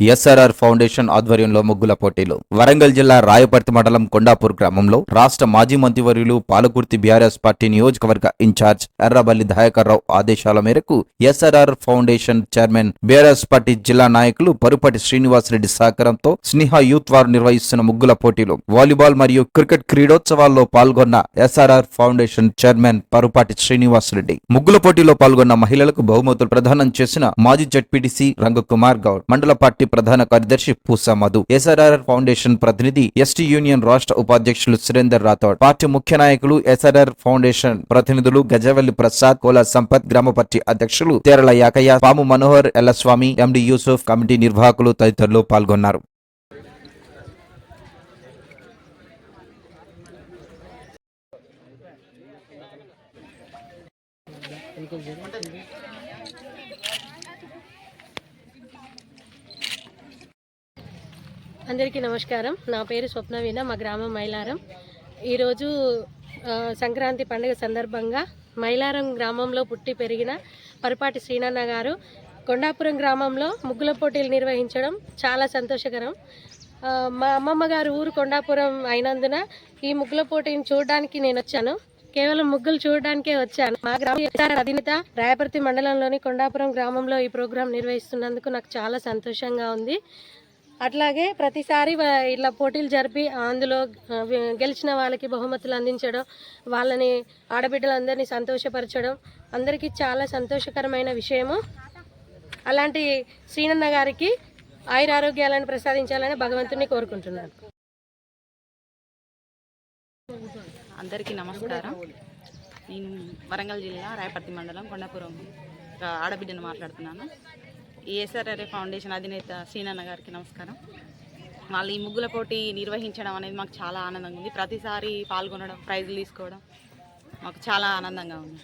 SRR foundation ఆధ్వర్యంలో ముగ్గుల పోటీలు. వరంగల్ జిల్లా రాయపర్తి మండలం కొండాపూర్ గ్రామంలో రాష్ట్ర మాజీ మంత్రివర్యులు పాలకుర్తి బీఆర్ఎస్ పార్టీ నియోజకవర్గ ఇన్ఛార్జ్ ఎర్రబల్లి దయాకర్రావు ఆదేశాల మేరకు SRR foundation chairman BRS party జిల్లా నాయకులు పరుపటి శ్రీనివాసరెడ్డి సహకారంతో స్నేహ యూత్ వారు నిర్వహిస్తున్న ముగ్గుల పోటీలు. వాలీబాల్ మరియు క్రికెట్ క్రీడోత్సవాల్లో పాల్గొన్న SRR foundation chairman Parupati Srinivasa Reddy. ముగ్గుల పోటీలో పాల్గొన్న మహిళలకు బహుమతులు ప్రదానం చేసిన మాజీ జడ్పీటీసీ రంగకుమార్ గౌడ్. మండల పార్టీ ప్రధాన కార్యదర్శి పూసా మధు ఎస్ఆర్ఆర్ ఫౌండేషన్ ప్రతినిధి ఎస్టీ యూనియన్ రాష్ట్ర ఉపాధ్యక్షులు సురేందర్ రాథోడ్ పార్టీ ముఖ్య నాయకులు ఎస్ఆర్ఆర్ ఫౌండేషన్ ప్రతినిధులు గజవల్లి ప్రసాద్ కోలా సంపత్ గ్రామ పార్టీ అధ్యక్షులు తేరళ యాకయ్య పాము మనోహర్ ఎల్లస్వామి ఎండి యూసుఫ్ కమిటీ నిర్వాహకులు తదితరులు పాల్గొన్నారు. అందరికీ నమస్కారం. నా పేరు స్వప్నవీణ మా గ్రామం మైలారం. ఈరోజు సంక్రాంతి పండుగ సందర్భంగా మైలారం గ్రామంలో పుట్టి పెరిగిన పరిపాటి శ్రీనన్న గారు కొండాపురం గ్రామంలో ముగ్గుల పోటీలు నిర్వహించడం చాలా సంతోషకరం. మా అమ్మమ్మ గారు ఊరు కొండాపురం అయినందున ఈ ముగ్గుల పోటీని చూడడానికి నేను వచ్చాను. కేవలం ముగ్గులు చూడడానికే వచ్చాను. మా గ్రామ అధినేత రాయపర్తి మండలంలోని కొండాపురం గ్రామంలో ఈ ప్రోగ్రాం నిర్వహిస్తున్నందుకు నాకు చాలా సంతోషంగా ఉంది. అట్లాగే ప్రతిసారి ఇట్లా పోటీలు జరిపి అందులో గెలిచిన వాళ్ళకి బహుమతులు అందించడం వాళ్ళని ఆడబిడ్డలందరినీ సంతోషపరచడం అందరికీ చాలా సంతోషకరమైన విషయము. అలాంటి శ్రీనన్న గారికి ఆయురారోగ్యాలను ప్రసాదించాలని భగవంతుని కోరుకుంటున్నాను. అందరికీ నమస్కారం. నేను వరంగల్ జిల్లా రాయపర్తి మండలం కొండాపురం ఆడబిడ్డను మాట్లాడుతున్నాను. ఈ ఫౌండేషన్ అధినేత శ్రీనాన్న గారికి నమస్కారం. వాళ్ళు ఈ ముగ్గుల పోటీ నిర్వహించడం అనేది మాకు చాలా ఆనందంగా ఉంది. ప్రతిసారి పాల్గొనడం ప్రైజులు తీసుకోవడం మాకు చాలా ఆనందంగా ఉంది.